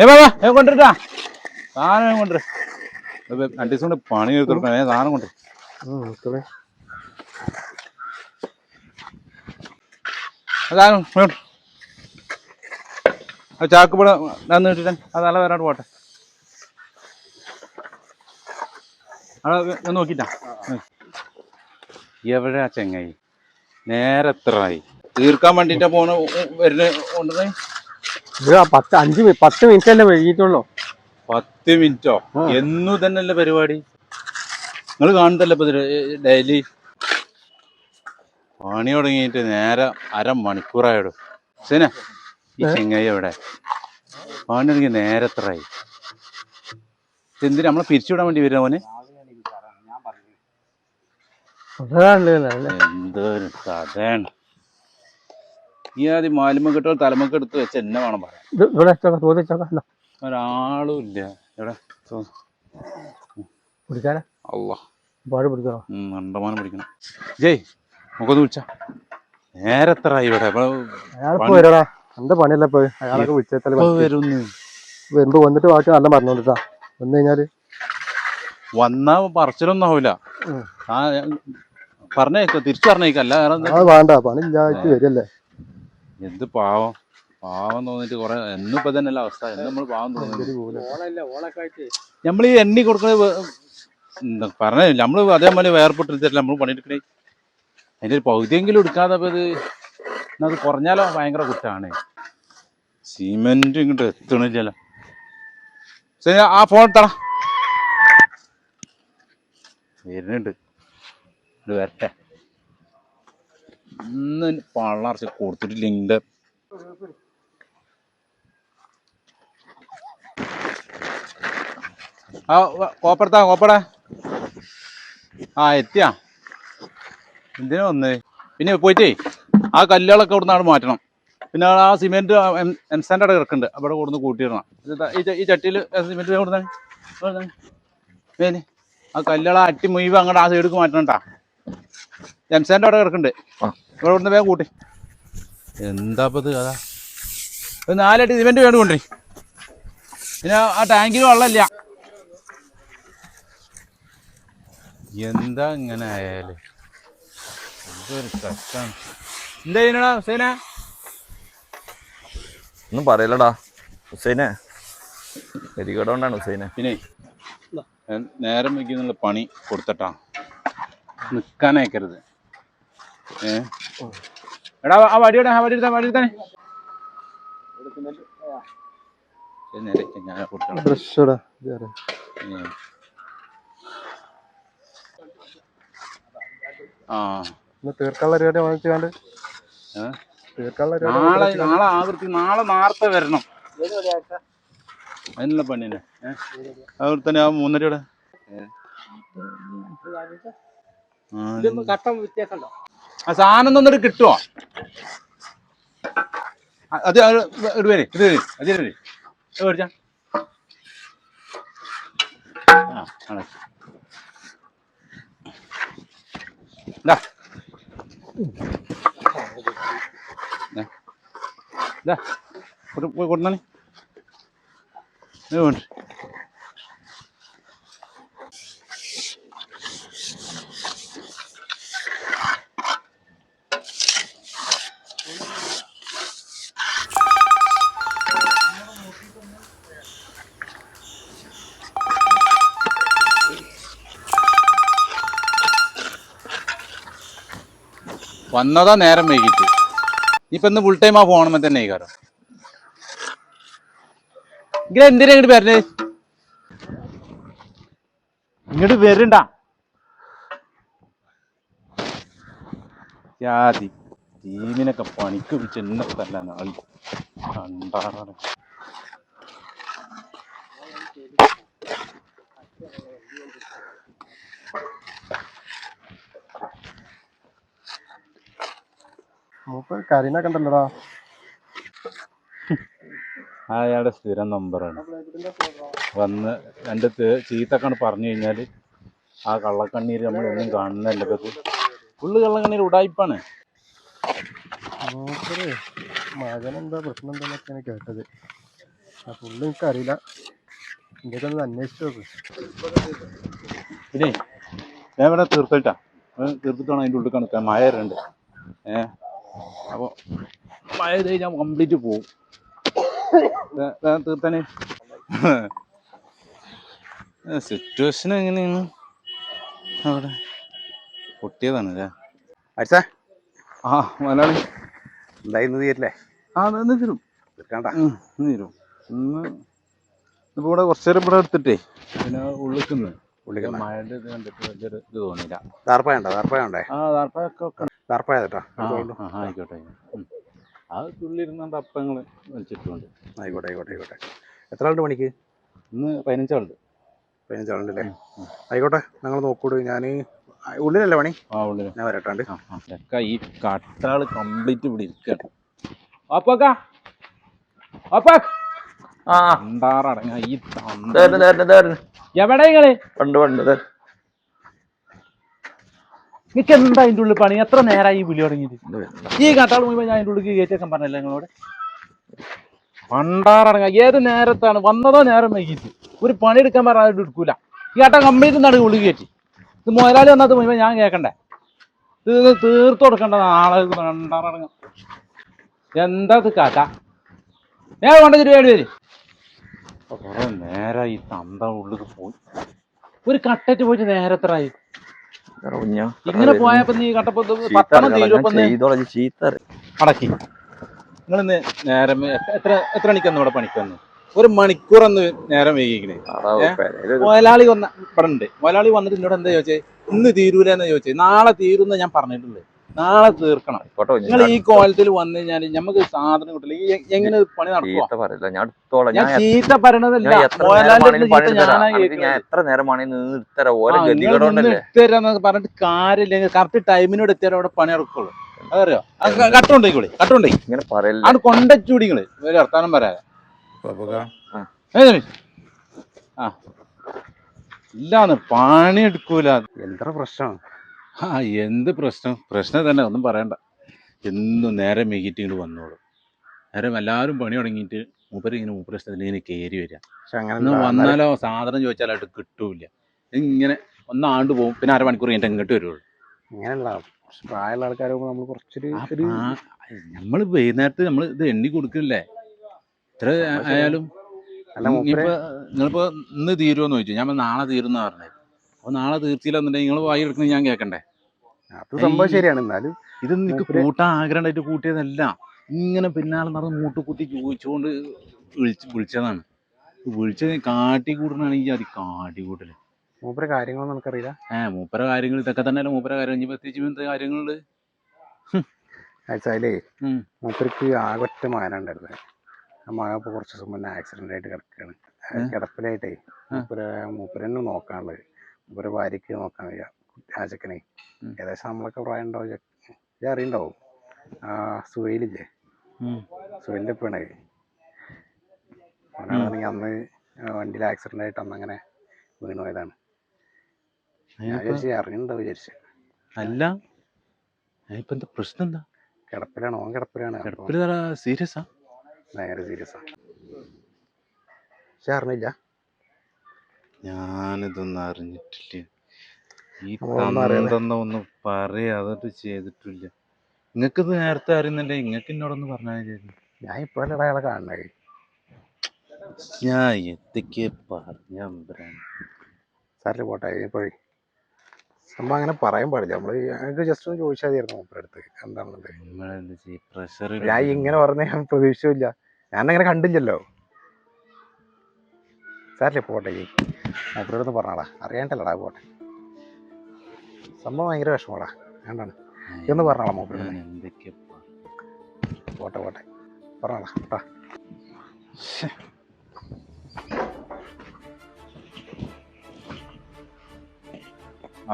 ഏ കൊണ്ടിട്ടാ സാധനം കൊണ്ടുവരും. രണ്ടു ദിവസം കൊണ്ട് പണി എടുത്ത് കൊടുക്കണം ഏ സാധനം കൊണ്ട്. സാധനം ഇങ്ങോട്ട്. ആ ചാക്ക് ഇവിടെ നന്ന് കിട്ടിട്ടെ അത് നല്ല വരാണ്ട് പോട്ടെ. അവിടെ നോക്കിട്ടാ എവിടെ ആ ചെങ്ങായി? നേരെ എത്രയായി തീർക്കാൻ വേണ്ടിട്ടാ പോണ വരുന്ന കൊണ്ടുവന്നേ ഇത് പത്ത് അഞ്ച് പത്ത് മിനിറ്റ് അല്ലേ വൈകിട്ടുള്ളൂ പത്ത് മിനിറ്റോ? എന്നു തന്നെയല്ലേ പരിപാടി? നിങ്ങൾ കാണുന്നല്ലേ ഇപ്പൊ ഡെയിലി? പണി തുടങ്ങിയിട്ട് നേരെ അരമണിക്കൂറായിടും. ശന ഈ ചെങ്ങായി എവിടെ? പണി തുടങ്ങി നേരെ എത്രയായി എന്തിനാ നമ്മളെ പിരിച്ചുവിടാൻ വേണ്ടി വരുന്ന മോനെ? എന്തോ കഥയാണ്. ഈ ആദ്യം മാലിമ കിട്ടോ തലമൊക്കെ എടുത്ത് വെച്ച് എന്നെ വേണം പറയാൻ. ഇത് ഇവിടെ വെച്ചോക്കാം തോതി വെച്ചോക്കാം ഒരാളും ഇല്ല. ഇവിടെ പിടിക്കാനാ? അള്ളാ. പാട് പിടിക്കണോ കണ്ടമാനം പിടിക്കണം. ജയ് നമുക്കൊന്ന് വിളിച്ച. നേരെ എത്രയായി ഇവിടെ? അയാളിപ്പോ വരടാ. എന്താ പണിയല്ല പോയി അയാളൊക്കെ വിളിച്ചാൽ ഇപ്പൊ വരുന്നു? വരുമ്പോ വന്നിട്ട് ബാക്കി നല്ല പറഞ്ഞോണ്ടിട്ടാ വന്നു കഴിഞ്ഞാൽ? വന്നാ പറച്ചിലൊന്നും ആവൂല. ആ പറഞ്ഞേക്ക തിരിച്ചു പറഞ്ഞേക്കല്ല വേറെ വേണ്ട പണി ഇല്ലായിട്ട് വരില്ലേ എന്ത് പാവം? പാവം തോന്നിട്ട് കൊറേ എന്നും തന്നെ അല്ല അവസ്ഥ. എന്ന് നമ്മൾ പാവം തോന്നുന്നു നമ്മൾ ഈ എണ്ണി കൊടുക്കുന്നത് പറഞ്ഞു എന്താ പറഞ്ഞ നമ്മൾ അതേപോലെ വേർപെട്ടിരുത്തില്ല നമ്മൾ പണിയെടുക്കണേ. അതിന്റെ ഒരു പകുതിയെങ്കിലും എടുക്കാതെ അത് ഇത് അത് കുറഞ്ഞാലോ? ഭയങ്കര കുറ്റാണ്. സിമെന്റ് ഇങ്ങോട്ട് എത്തണില്ലല്ലോ. ശരി ആ ഫോൺ തട വരുന്നുണ്ട്. വരട്ടെ. ഇന്ന് പള്ളർച്ച കൊടുത്തിട്ടില്ലെങ്കിൽ ആ കോപ്പടത്താ കോപ്പടാ ആ എത്തിയാ. എന്തിനാ വന്നേ? പിന്നെ പോയിട്ടേ ആ കല്ലുകളൊക്കെ അവിടെ നിന്നാണ് മാറ്റണം. പിന്നെ ആ സിമെന്റ് എംസാന്റെ അവിടെ കിടക്കുന്നുണ്ട്. അവിടെ കൊടുന്ന് കൂട്ടിയിടണം. ഈ ചട്ടിയിൽ സിമെന്റ് കൊടുത്താണ് ആ കല്ലുകളെ അട്ടി അങ്ങോട്ട് ആ സൈഡിലേക്ക് മാറ്റണം കേട്ടാ എംസാന്റെ അവിടെ കിടക്കുന്നുണ്ട്. ഇവിടെ ഇവിടുന്ന് വേഗം കൂട്ടി. എന്താ ഇത് കഥ? ഒരു നാലടി സിമെന്റ് വേണ്ടി കൊണ്ടേ പിന്നെ ആ ടാങ്കിൽ വെള്ളമില്ല. എന്താ ഇങ്ങനെ ആയാൽ? എന്തൊരു കഷ്ടം എന്താ ചെയ്യണടാ ഹുസൈന? ഒന്നും പറയലടാ ഹുസൈനെ. ഗതികേടുകൊണ്ടാണ് ഹുസൈനെ. പിന്നെ നേരം വയ്ക്കുന്നുള്ള പണി കൊടുത്തട്ടാ. നിക്കാനയക്കരുത്. ഏ? എടാ ആ വടി എടാ ആ വടി എടുത്താ വടി എടുത്താനെ നാളെ നാളെ ആവൃത്തി നാളെ വരണം. അതിനുള്ള പണിയല്ലേ അവിടെ തന്നെ ആ മൂന്നരയുടെ. കട്ടം വ്യത്യാസം ആ സാധനം കിട്ടുമോ അത് ഇത് വരെ അത് വരെ. ഇത് മേടിച്ചാ. ആ ആണ്. കൊടുന്നാണേ ഇത് വേണ്ട. വന്നതാ നേരം വൈകിട്ട്. ഇപ്പൊ ഇന്ന് ഫുൾ ടൈം ആ ഫോണുമ്പോ തന്നെ ആയിക്കാരോ. ഇങ്ങനെ എന്തിനാ ഇങ്ങോട്ട് വരണേ ഇങ്ങോട്ട് വരണ്ട. ജാതി ടീമിനൊക്കെ പണിക്ക് വിളിച്ച് എന്നെ നാളി കണ്ടാറാണ് മൂപ്പർ കണ്ടല്ലടാ ഉണ്ടല്ലോടാ. അയാളുടെ സ്ഥിരം നമ്പറാണ് വന്ന് എന്റെ ചീത്തക്കാണ് ചീത്തൊക്കെ പറഞ്ഞു കഴിഞ്ഞാൽ ആ കള്ളക്കണ്ണീര് നമ്മളൊന്നും കാണുന്നില്ല ഫുള്ള് കള്ളക്കണ്ണീര് ഉടായിപ്പാണ്. മകനെന്താ പ്രശ്നം എന്താന്നൊക്കെയാണ് കേട്ടത്. ഫുള്ള് എനിക്കറിയില്ല. ഇന്ത്യയ്ക്ക് ഒന്ന് അന്വേഷിച്ചു നോക്ക്. പിന്നെ ഞാൻ ഇവിടെ തീർത്തിട്ടാ. തീർത്തിട്ടാണ് അതിന്റെ ഉള്ളിൽ കണക്കാൻ മഴ വരണ്ട്. ഏ? അപ്പോൾ മഴ ചെയ്ത് കഴിഞ്ഞാൽ കംപ്ലീറ്റ് പോവും തീർത്തനെ? സിറ്റുവേഷൻ എങ്ങനെയാണ്? അവിടെ പൊട്ടിയതാണ് അല്ലേ? അച്ഛാ ആ മലയാളി. എന്തായി തീരല്ലേ? ആ ഇന്ന് തീരും. തീർക്കണ്ട? ഇന്ന് തീരും. ഇന്ന് ഇപ്പൊ ഇവിടെ കുറച്ചു നേരം ഇവിടെ എടുത്തിട്ടേ പിന്നെ ഉള്ളിക്കുന്നു മഴയുടെ ഇത് കണ്ടിട്ട് വലിയൊരു ഇത് തോന്നിയില്ല. ദാർപ്പായുണ്ടോ ദാർപ്പായുണ്ടേ ആ താർപ്പൊക്കെ ഒക്കെ ആയിക്കോട്ടെ. ആ തുള്ളിരുന്നുണ്ട് അപ്പങ്ങൾ വലിച്ചിട്ടുണ്ട് ആയിക്കോട്ടെ. ആയിക്കോട്ടെ ആയിക്കോട്ടെ എത്ര ആളുണ്ട് പണിക്ക്? ഇന്ന് പതിനഞ്ചാളുണ്ട്. പതിനഞ്ചാളുണ്ട് അല്ലേ ആയിക്കോട്ടെ ഞങ്ങൾ നോക്കൂട്. ഞാൻ ഉള്ളിലല്ലേ പണി? ആ ഉള്ളിൽ ഞാൻ വരട്ടാണ്ട്. ഇതൊക്കെ ഈ കട്ടാൾ കംപ്ലീറ്റ് ഇവിടെ അപ്പൊക്ക അപ്പ ആ. ഉണ്ടാറടങ്ങ ഈ. എവിടെ നിങ്ങൾ? പണ്ട് പണ്ട്. നിങ്ങൾക്ക് എന്താ അതിന്റെ ഉള്ളിൽ പണി? എത്ര നേരമായി ഈ വിളി തുടങ്ങിയിട്ട്? ഇത് ഈ കാട്ടാൾ മുഴുവൻ ഞാൻ അതിന്റെ ഉള്ളിൽ കയറ്റിയൊക്കെ പറഞ്ഞല്ലേ നിങ്ങളോട്. പണ്ടാറടങ്ങ. ഏത് നേരത്താണ്? വന്നതോ നേരം വൈകിട്ട്. ഒരു പണി എടുക്കാൻ പറഞ്ഞാൽ എടുക്കൂല. ഈ കട്ട കംപ്ലീറ്റ് നടക്കും ഉള്ളിൽ കയറ്റി. ഇത് മുതലാളി വന്നത് മുഴുവൻ ഞാൻ കേൾക്കണ്ടേ ഇത് തീർത്ത് കൊടുക്കണ്ട നാളെ പണ്ടാറടങ്ങ. എന്താ ഇത് കാട്ട ഞാൻ കൊണ്ട വേണ്ടി വരും. കുറെ നേരമായി ഈ തന്ത ഉള്ളിൽ പോയി. ഒരു കട്ടറ്റ് പോയിട്ട് നേരത്രായി. ഇങ്ങനെ പോയപ്പോ നീ കട്ടപ്പോ ചീത്ത പത്തണം തീരുവപ്പോ ചീത്ത അടക്കി. നിങ്ങളിന്ന് നേരം എത്ര- എത്ര മണിക്കന്ന് ഇവിടെ പണിക്ക് ഒരു മണിക്കൂർ അന്ന് നേരം വൈകിക്കണേ? മുതലാളി വന്ന ഇവിടെ ഉണ്ട്. മുതലാളി വന്നിട്ട് എന്നോട് എന്താ ചോദിച്ചേ? ഇന്ന് തീരൂലെന്ന് ചോദിച്ചേ. നാളെ തീരുന്ന ഞാൻ പറഞ്ഞിട്ടുണ്ട് നാളെ തീർക്കണം. നിങ്ങൾ ഈ കോലത്തിൽ വന്നു കഴിഞ്ഞാൽ നമുക്ക് സാധനം കിട്ടില്ല എങ്ങനെ പണി പറയില്ല ഞാൻ ഞാൻ ഞാൻ ചീത്ത പറയണതല്ല. ഞാൻ എത്ര പറഞ്ഞിട്ട് കാര്യമില്ലെങ്കിൽ കറക്റ്റ് ടൈമിനോട് എത്തിയാലും അവിടെ പണി നടക്കുള്ളൂ. അതറിയോ? കട്ടുണ്ടെങ്കിൽ കട്ടുണ്ടേ ഇങ്ങനെ പറയല്ല? കൊണ്ടച്ചൂടി നിങ്ങൾ ഒരു വർത്താനം പറയാതെ. ആ. ഇല്ലാന്ന് പണി എടുക്കൂല എന്താ പ്രശ്നം? ആ എന്ത് പ്രശ്നം? പ്രശ്നം തന്നെ ഒന്നും പറയണ്ട. എന്നും നേരെ മെഗിറ്റ് ഇങ്ങോട്ട് വന്നോളൂ. നേരം എല്ലാവരും പണി തുടങ്ങിയിട്ട് മൂപ്പര് ഇങ്ങനെ മൂപ്പര് ഇഷ്ടത്തിന് ഇങ്ങനെ കയറി വരിക. പക്ഷെ അങ്ങനെ ഒന്ന് വന്നാലോ സാധനം ചോദിച്ചാലായിട്ട് കിട്ടൂല. ഇങ്ങനെ ഒന്നാണ്ട് പോകും പിന്നെ അരമണിക്കൂർ കഴിഞ്ഞിട്ട് ഇങ്ങോട്ട് വരുള്ളൂ. അങ്ങനെയുള്ള പ്രായമുള്ള നമ്മൾ കുറച്ചൊരു ഒരു നമ്മൾ വൈകുന്നേരത്ത് നമ്മൾ ഇത് എണ്ണി കൊടുക്കില്ലേ ഇത്ര ആയാലും അല്ല മൂപ്പര് ഇനിയിപ്പോ നിങ്ങളിപ്പോ ഇന്ന് തീരുമെന്ന് ചോദിച്ചു. ഞാൻ നാളെ തീരുന്ന പറഞ്ഞത്. അപ്പൊ നാളെ തീർച്ചില്ലെന്നുണ്ടെങ്കിൽ നിങ്ങൾ വായി എടുക്കുന്നത് ഞാൻ കേൾക്കണ്ടേ അത് സംഭവം ശരിയാണ്. എന്നാലും ഇത് എനിക്ക് കൂട്ടാൻ ആഗ്രഹമായിട്ട് കൂട്ടിയതല്ല. ഇങ്ങനെ പിന്നാലെ നടന്ന് മൂട്ട് കുത്തി ചോദിച്ചുകൊണ്ട് വിളിച്ച് വിളിച്ചതാണ്. വിളിച്ചത് കാട്ടി കൂട്ടണാണെങ്കിൽ അത് കാട്ടി കൂട്ടൽ. മൂപ്പര കാര്യങ്ങളൊന്നും നമുക്കറിയില്ല ഏ മൂപ്പര കാര്യങ്ങൾ ഇതൊക്കെ തന്നെയല്ല മൂപ്പര കാര്യം ഇനി പ്രത്യേകിച്ച് ഇങ്ങനത്തെ കാര്യങ്ങളുണ്ട്? വെച്ചാലേ. മൂപ്പർക്ക് ആകൊറ്റ ഒറ്റ മകനാണ് ആ മകൻ ഇപ്പോൾ കുറച്ച് ദിവസം മുന്നേ ആക്സിഡന്റ് ആയിട്ട് കിടക്കുകയാണ് ഏ? കിടപ്പിലായിട്ടേ മൂപ്പര മൂപ്പരന്നെ നോക്കാനുള്ളത്. മൂപ്പര ഭാര്യയ്ക്ക് നോക്കാൻ വയ്യ രാജക്കനെ. ഏകദേശം നമ്മളൊക്കെ പ്രായം ഉണ്ടാവും ഇത് അറിയണ്ടാവും. ആ സുഹൈലില്ലേ? സുഹേലിന്റെ സുഹൈലിന്റെ പെണേ അവനാണെങ്കിൽ അന്ന് വണ്ടിയിൽ ആക്സിഡന്റ് ആയിട്ട് അന്ന് അങ്ങനെ വീണു പോയതാണ്. ഞാൻ വിചാരിച്ചു അറിഞ്ഞിട്ടുണ്ടാവും വിചാരിച്ചു. അല്ല. ഇപ്പൊ എന്താ പ്രശ്നം എന്താ? കിടപ്പിലാണ് ഓൻ കിടപ്പിലാണ്. കിടപ്പിൽ സീരിയസാ ഭയങ്കര സീരിയസ് പക്ഷെ അറിഞ്ഞില്ല? ഞാനിതൊന്നും അറിഞ്ഞിട്ടില്ല ഈ നമ്മളൊന്നും അറിയാതെ. തന്ന ഒന്ന് പറയാ അതൊട്ട് ചെയ്തിട്ടില്ല. നിങ്ങൾക്ക് നേരത്തെ അറിയുന്നില്ലേ? ഇങ്ങക്ക് എന്നോടൊന്ന് പറഞ്ഞാ മതിയായിരുന്നു. ഞാൻ ഇപ്പോഴല്ലേ അയാളെ കാണണേ? ഞാൻ എത്തിക്ക് പറഞ്ഞ സാറിൽ പോട്ടെ ഇപ്പോഴേ സംഭവം അങ്ങനെ പറയാൻ പാടില്ല. നമ്മൾ ഞങ്ങൾക്ക് ജസ്റ്റ് ഒന്ന് ചോദിച്ചാൽ മതിയായിരുന്നു മൂപ്പരുടെ അടുത്ത്. എന്താണെന്നുള്ളത്. ഞാൻ ഇങ്ങനെ പറഞ്ഞ ഞാൻ പ്രതീക്ഷിച്ചില്ല. ഞാൻ അങ്ങനെ കണ്ടില്ലല്ലോ. സാറില്ലേ പോട്ടെ മൂപ്പരുടെ അടുത്ത് പറഞ്ഞാടാ അറിയാണ്ടല്ലടാ പോട്ടെ. സംഭവം ഭയങ്കര വിഷമടാ വേണ്ടാണ്. എന്ന് പറഞ്ഞാടാ മൂപ്പരുടെ എന്തൊക്കെ പോട്ടെ പോട്ടെ. പറഞ്ഞാടാ കേട്ടാ.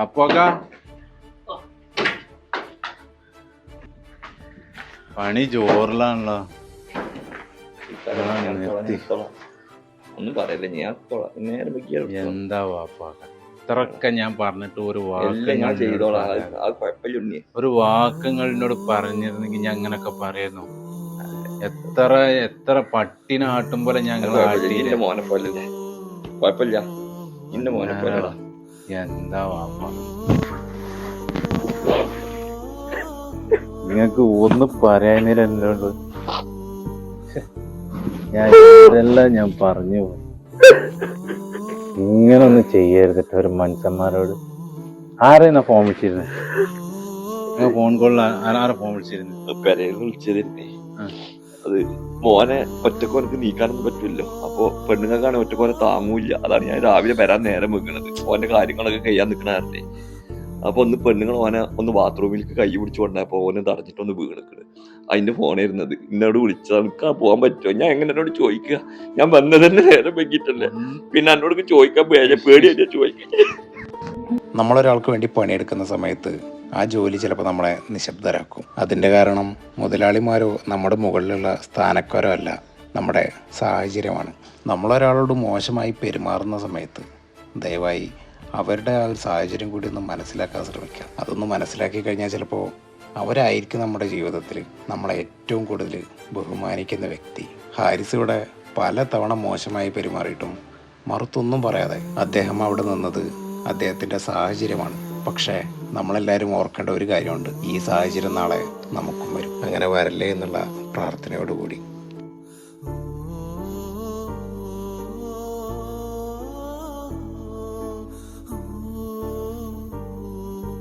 അപ്പൊക്ക പണി ചോറിലാണല്ലോ. നിർത്തി. ഒന്നും പറയല്ല ഞാൻ. നേരെ എന്താ വാപ്പാക്ക ഇത്രയൊക്കെ ഞാൻ പറഞ്ഞിട്ട് ഒരു വാക്ക് ഞാൻ ചെയ്തോളാം. കുഴപ്പമില്ല ഒരു വാക്കങ്ങൾ എന്നോട് പറഞ്ഞിരുന്നെങ്കിൽ ഞാൻ അങ്ങനൊക്കെ പറയുന്നു. എത്ര എത്ര പട്ടിനാട്ടും പോലെ ഞങ്ങൾ മോനെ കുഴപ്പമില്ല. മോനെ എന്താ വാപ്പ? നിങ്ങക്ക് ഒന്ന് പറയാനില്ലല്ലോ ഞാൻ ഇതെല്ലാം ഞാൻ പറഞ്ഞു പോയി. ഇങ്ങനൊന്നും ചെയ്യരുതിട്ട് ഒരു മനുഷ്യന്മാരോട്. ആരെയാണ് ഫോൺ വിളിച്ചിരുന്നത് ഫോൺ കോളിൽ ആരാ ഫോൺ വിളിച്ചിരുന്നു? പെരയിൽ അത് മോനെ ഒറ്റക്കോനക്ക് നീക്കാനൊന്നും പറ്റില്ലല്ലോ. അപ്പോ പെണ്ണുങ്ങൾക്കാണ് ഒറ്റക്കോനെ താങ്ങൂല്ല. അതാണ് ഞാൻ രാവിലെ വരാൻ നേരം വെക്കണത്. ഓന്റെ കാര്യങ്ങളൊക്കെ കഴിയാൻ നിൽക്കണേ അപ്പൊ ഒന്ന് പെണ്ണുങ്ങൾ ഓനെ ഒന്ന് ബാത്റൂമിലേക്ക് കൈ പിടിച്ചു കൊണ്ടപ്പോ ഓനെ തടഞ്ഞിട്ടൊന്ന് വീണിക്കണ് അതിന്റെ ഫോണായിരുന്നത് എന്നോട് വിളിച്ചാൽ എനിക്ക് പോകാൻ പറ്റുമോ ഞാൻ എങ്ങനെ എന്നോട് ചോദിക്കുക? ഞാൻ വന്നത് തന്നെ നേരം വെക്കിട്ടല്ലേ പിന്നെ എന്നോട് ചോദിക്കാൻ പേടിയ പേടിയാ ചോദിക്കാൻ നമ്മളൊരാൾക്ക് വേണ്ടി പണിയെടുക്കുന്ന സമയത്ത് ആ ജോലി ചിലപ്പോൾ നമ്മളെ നിശബ്ദരാക്കും. അതിന്റെ കാരണം മുതലാളിമാരോ നമ്മുടെ മുകളിലുള്ള സ്ഥാനക്കാരോ അല്ല നമ്മുടെ സാഹചര്യമാണ്. നമ്മളൊരാളോട് മോശമായി പെരുമാറുന്ന സമയത്ത് ദയവായി അവരുടെ ആ ഒരു സാഹചര്യം കൂടി ഒന്ന് മനസ്സിലാക്കാൻ ശ്രമിക്കുക. അതൊന്ന് മനസ്സിലാക്കി കഴിഞ്ഞാൽ ചിലപ്പോൾ അവരായിരിക്കും നമ്മുടെ ജീവിതത്തിൽ നമ്മളെ ഏറ്റവും കൂടുതൽ ബഹുമാനിക്കുന്ന വ്യക്തി. ഹാരിസ് ഇവിടെ പല തവണ മോശമായി പെരുമാറിയിട്ടും മറുത്തൊന്നും പറയാതെ അദ്ദേഹം അവിടെ നിന്നത് അദ്ദേഹത്തിന്റെ സാഹചര്യമാണ്. പക്ഷേ നമ്മളെല്ലാവരും ഓർക്കേണ്ട ഒരു കാര്യമുണ്ട്. ഈ സാഹചര്യം നാളെ നമുക്കും വരും. അങ്ങനെ വരല്ലേ എന്നുള്ള പ്രാർത്ഥനയോടുകൂടി.